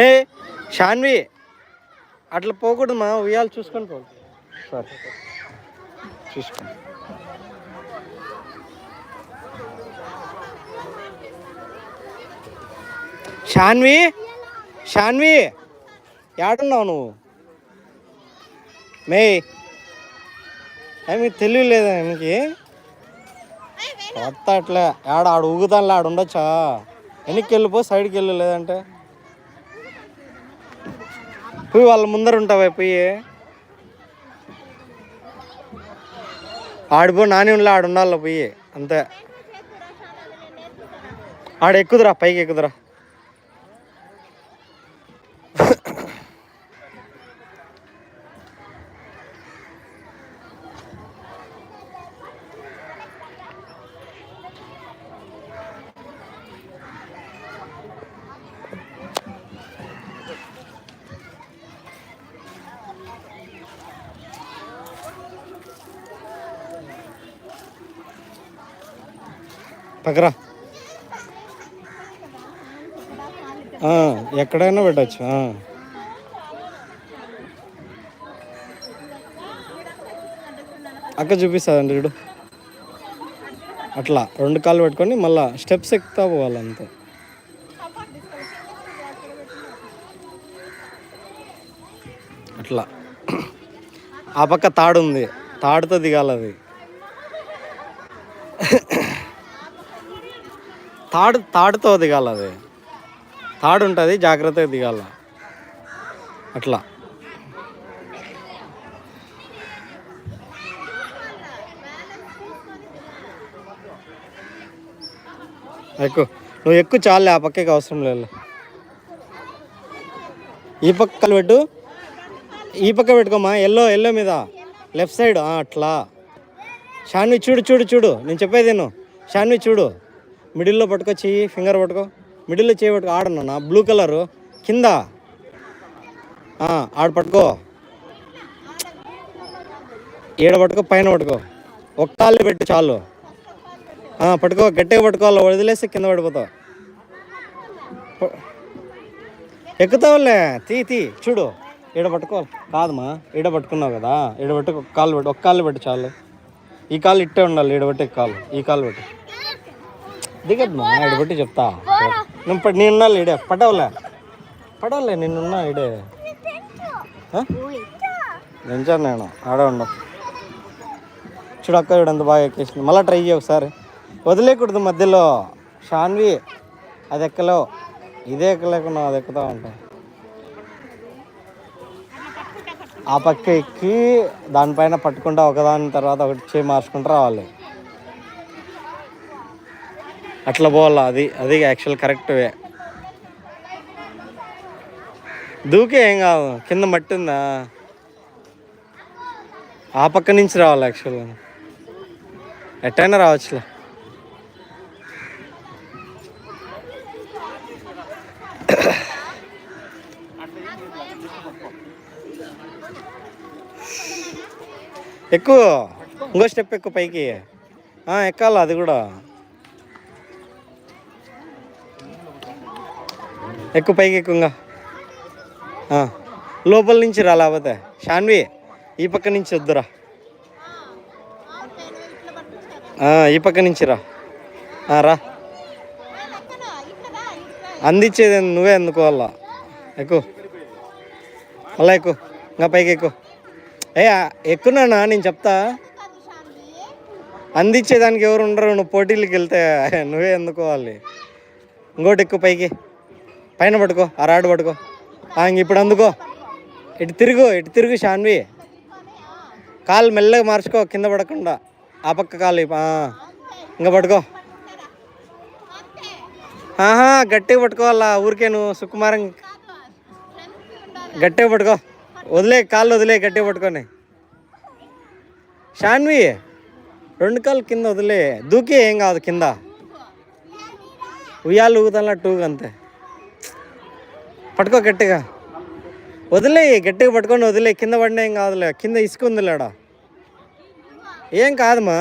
ఏ షాన్వి అట్లా పోకూడదు మా ఉయ్యాలు చూసుకొని పో. సరే. చూసుకోండి షాన్వి షాన్వి ఏడున్నావు నువ్వు? మే మీకు తెలియలేదా మీకు? కొత్త అట్లే ఆడ ఆడ ఊగుతానులే ఆడ ఉండొచ్చా? వెనక్కి వెళ్ళిపో సైడ్కి వెళ్ళు లేదంటే. పోయి వాళ్ళ ముందర ఉంటావా పోయి. ఆడిపో నాని ఉండలే ఆడు ఉండాలి పోయి. అంతే. ఆడ ఎక్కుదురా పైకి ఎక్కుదురా. పక్కరా. ఎక్కడైనా పెట్టచ్చు అక్క చూపిస్తుందండి చూడు. అట్లా రెండు కాళ్ళు పెట్టుకొని మళ్ళా స్టెప్స్ ఎక్కుతా పోవాలంతే. అట్లా. ఆ పక్క తాడు ఉంది తాడుతో దిగాలి అది తాడు తాడుతో దిగాలి అది. తాడు ఉంటుంది జాగ్రత్తగా దిగాల. అట్లా. ఎక్కు నువ్వు ఎక్కువ చాలే ఆ పక్కకి అవసరం లేదు. ఈ పక్క పెట్టు. ఈ పక్క పెట్టుకోమా ఎల్లో ఎల్లో మీద. లెఫ్ట్ సైడ్ అట్లా. షాన్వి చూడు చూడు చూడు. నేను చెప్పేది నేను షాన్వి చూడు. మిడిల్లో పట్టుకో చెయ్యి ఫింగర్ పట్టుకో. మిడిల్లో చేయి పట్టుకో ఆడన్నా బ్లూ కలరు. కింద. ఆడ పట్టుకో. ఈడ పట్టుకో పైన పట్టుకో. ఒక్క కాళ్ళు పెట్టు చాలు. పట్టుకో. గట్టిగా పట్టుకోవాలి వదిలేస్తే కింద పడిపోతావు. ఎక్కుతావులే. తీ తీ చూడు. ఈడ పట్టుకోవాలి కాదమ్మా ఈడ పట్టుకున్నావు కదా. ఈడ పట్టుకో కాళ్ళు పెట్టు. ఒక్క కాళ్ళు పెట్టు చాలు. ఈ కాళ్ళు ఇట్టే ఉండాలి. ఈడ పెట్టి కాళ్ళు. ఈ కాళ్ళు పెట్టు. దిగద్దమ్మా ఈడ పెట్టి చెప్తా. నేను ఉండాలి ఈడే పడవలే. పడవలే నిన్నున్నా ఆ? నించాను నేను ఆడే ఉండవు చూడు అక్క చూడు ఎంత బాగా ఎక్కేసింది. మళ్ళీ ట్రై చేయ ఒకసారి. వదిలేకూడదు మధ్యలో. షాన్వి అది ఎక్కలేవు ఇదే ఎక్కలేకుండా అది ఎక్కుతా ఉంటాయి ఆ పక్క ఎక్కి దానిపైన పట్టుకుంటా ఒకదాని తర్వాత ఒకటి చేయి మార్చుకుంటూ రావాలి. అట్లా పోవాలా? అది అది యాక్చువల్ కరెక్ట్ వే. దూకే ఏం కాదు. కింద మట్టి ఉందా? ఆ పక్క నుంచి రావాలి యాక్చువల్గా ఎట్టయినా రావచ్చులే. ఎక్కువ ఇంకో స్టెప్ ఎక్కువ పైకి. ఎక్కాలి అది కూడా? ఎక్కువ పైకి ఎక్కువగా. లోపల నుంచి రా లేకపోతే. షాన్వి ఈ పక్క నుంచి వద్దురా. ఈ పక్క నుంచి రా. రా. అందించేది నువ్వే అందుకోవాలా? ఎక్కువ. అలా ఎక్కువ. ఇంకా పైకి ఎక్కువ. ఏ ఎక్కున్నానా నేను చెప్తా. అందించేదానికి ఎవరు ఉండరు. నువ్వు పోటీలకు వెళ్తే నువ్వే అందుకోవాలి. ఇంకోటి ఎక్కువ పైకి. పైన పట్టుకో ఆ రాడు పట్టుకో. ఆ, ఇంక ఇప్పుడు అందుకో. ఇటు తిరుగు ఇటు తిరుగు షాన్వి. కాలు మెల్లగా మార్చుకో కింద పడకుండా. ఆ పక్క కాలు ఇంకా పట్టుకో. ఆహా గట్టిగా పట్టుకోవాలా ఊరికే నువ్వు సుకుమారం. గట్టిగా పట్టుకో. వదిలే కాళ్ళు వదిలే గట్టిగా పట్టుకొని. షాన్వి రెండు కాళ్ళు కింద వదిలే. దూకే ఏం కాదు కింద. ఉయ్యాలు ఊగుతాలా టూ అంతే పట్టుకో గట్టిగా. వదిలే గట్టిగా పట్టుకొని వదిలే. కింద పడినా ఏం కాదులే కింద ఇసుక ఉందిలేడా ఏం కాదమ్మా